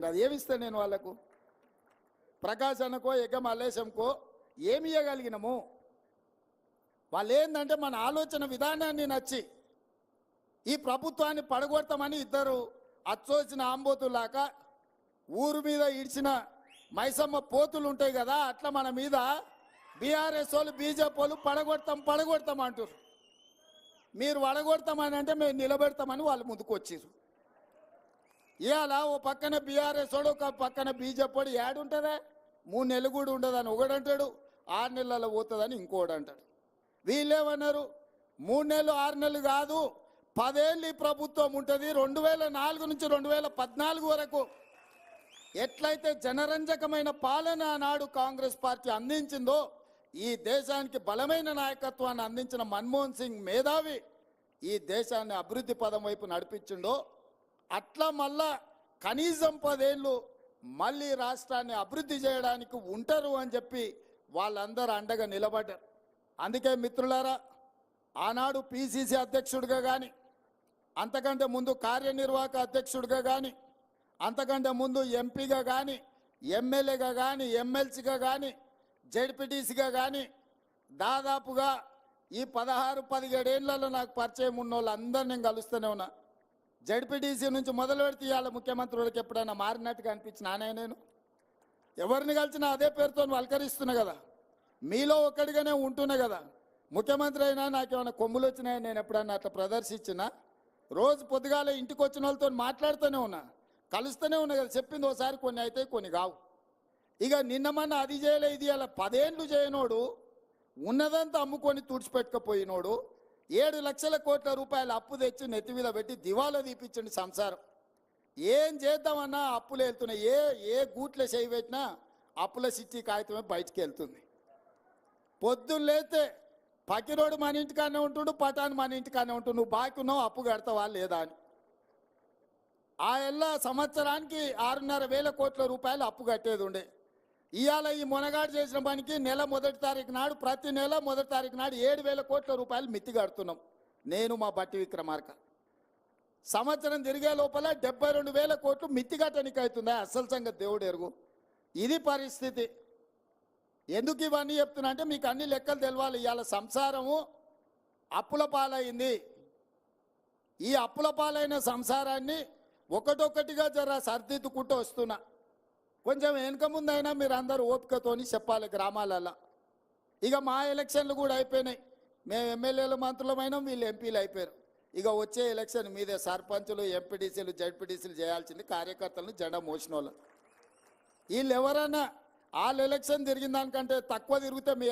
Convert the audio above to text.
అది ఏమిస్తాను నేను వాళ్ళకు? ప్రకాశనకో అన్నకో ఎగ్గ మల్లేశంకో ఏమి ఇవ్వగలిగినము వాళ్ళు ఏంటంటే మన ఆలోచన విధానాన్ని నచ్చి ఈ ప్రభుత్వాన్ని పడగొడతామని ఇద్దరు అచ్చోసిన ఆంబోతులాక ఊరు మీద ఇడిచిన మైసమ్మ పోతులు ఉంటాయి కదా అట్లా మన మీద బీఆర్ఎస్ వాళ్ళు బీజేపీ వాళ్ళు పడగొడతాం పడగొడతాం అంటారు మీరు వడగొడతామని అంటే మేము నిలబెడతామని వాళ్ళు ముందుకు వచ్చారు ఇవాళ ఓ పక్కన బీఆర్ఎస్ వాడు ఒక పక్కన బీజేపీ వాడు ఏడుంటుందా మూడు నెలలు కూడా ఉండదని ఒకడంటాడు ఆరు నెలల పోతుందని ఇంకోడు అంటాడు వీళ్ళేమన్నారు? మూడు నెలలు ఆరు నెలలు కాదు పదేళ్ళు ఈ ప్రభుత్వం ఉంటుంది రెండు వేల నాలుగు నుంచి రెండు వేల పద్నాలుగు వరకు. ఎట్లయితే జనరంజకమైన పాలన నాడు కాంగ్రెస్ పార్టీ అందించిందో ఈ దేశానికి బలమైన నాయకత్వాన్ని అందించిన మన్మోహన్ సింగ్ మేధావి ఈ దేశాన్ని అభివృద్ధి పదం వైపు నడిపించిండో అట్లా మళ్ళా కనీసం పదేళ్ళు మళ్ళీ రాష్ట్రాన్ని అభివృద్ధి చేయడానికి ఉంటారు అని చెప్పి వాళ్ళందరూ అండగా నిలబడ్డారు. అందుకే మిత్రులారా ఆనాడు పిసిసి అధ్యక్షుడిగా కానీ అంతకంటే ముందు కార్యనిర్వాహక అధ్యక్షుడిగా కానీ అంతకంటే ముందు ఎంపీగా కానీ ఎమ్మెల్యేగా కానీ ఎమ్మెల్సీగా కానీ జడ్పీటీసీగా కానీ దాదాపుగా ఈ పదహారు పదిహేడేళ్ళలో నాకు పరిచయం ఉన్న వాళ్ళందరూ నేను కలుస్తూనే ఉన్నా. జడ్పీటీసీ నుంచి మొదలు పెడితే ఇవాళ ముఖ్యమంత్రులకు ఎప్పుడైనా మారినట్టుగా అనిపించిన నేను? ఎవరిని కలిసినా అదే పేరుతో వల్కరిస్తున్నా కదా? మీలో ఒక్కడిగానే ఉంటున్నా కదా? ముఖ్యమంత్రి అయినా నాకేమైనా కొమ్ములు వచ్చినాయని నేను ఎప్పుడన్నా అట్లా ప్రదర్శించినా? రోజు పొద్దుగాల ఇంటికి వచ్చిన వాళ్ళతో మాట్లాడుతూనే ఉన్నా. కలుస్తూనే ఉన్నా కదా? చెప్పింది ఒకసారి కొన్ని అయితే కొన్ని కావు. ఇక నిన్నమన్నా అది చేయలే ఇది అలా పదేండ్లు చేయనోడు ఉన్నదంతా అమ్ముకొని తుడిచిపెట్టుకపోయినోడు ఏడు లక్షల కోట్ల రూపాయల అప్పు తెచ్చి నెత్తి మీద పెట్టి దివాలా తీపించండి సంసారం. ఏం చేద్దామన్నా అప్పులు వెళ్తున్నాయి. ఏ ఏ గూట్ల చేయి పెట్టినా అప్పుల సిట్టి కాగితమే బయటికి వెళ్తుంది. పొద్దున్న లేతే పకిరోడు మన ఇంటికానే ఉంటుండు పటాన్ మన ఇంటికానే ఉంటుండు. నువ్వు బాకీ ఉన్నావు అప్పు కడతావా లేదా అని. ఆ ఎల్లా సంవత్సరానికి ఆరున్నర వేల కోట్ల రూపాయలు అప్పు కట్టేది ఉండే. ఇవాళ ఈ మునగాడు చేసిన పనికి నెల మొదటి తారీఖు నాడు ప్రతి నెల మొదటి తారీఖు నాడు ఏడు వేల కోట్ల రూపాయలు మిత్తి కడుతున్నాం. నేను మా బట్టి విక్రమార్క. సంవత్సరం తిరిగే లోపల డెబ్బై రెండు వేల కోట్లు మిత్తి కట్టనికి అవుతుందా? అసలు సంగతి దేవుడు ఎరుగు. ఇది పరిస్థితి. ఎందుకు ఇవన్నీ చెప్తున్నా అంటే మీకు అన్ని లెక్కలు తెలవాలి. ఇవాళ సంసారము అప్పుల పాలైంది. ఈ అప్పుల పాలైన సంసారాన్ని ఒకటొక్కటిగా జర సర్దిద్దుకుంటూ వస్తున్నా. కొంచెం వెనుక ముందైనా మీరు అందరూ ఓపికతోని చెప్పాలి గ్రామాలలో ఇక మా ఎలక్షన్లు కూడా అయిపోయినాయి. మేము ఎమ్మెల్యేలు మంత్రులమైనా వీళ్ళు ఎంపీలు అయిపోయారు. ఇక వచ్చే ఎలక్షన్ మీదే సర్పంచులు ఎంపీటీసీలు జడ్పీటీసీలు చేయాల్సింది కార్యకర్తలను జెండా మోసిన వాళ్ళు వీళ్ళు ఎవరైనా వాళ్ళు ఎలక్షన్ తిరిగిన దానికంటే తక్కువ తిరిగితే మీ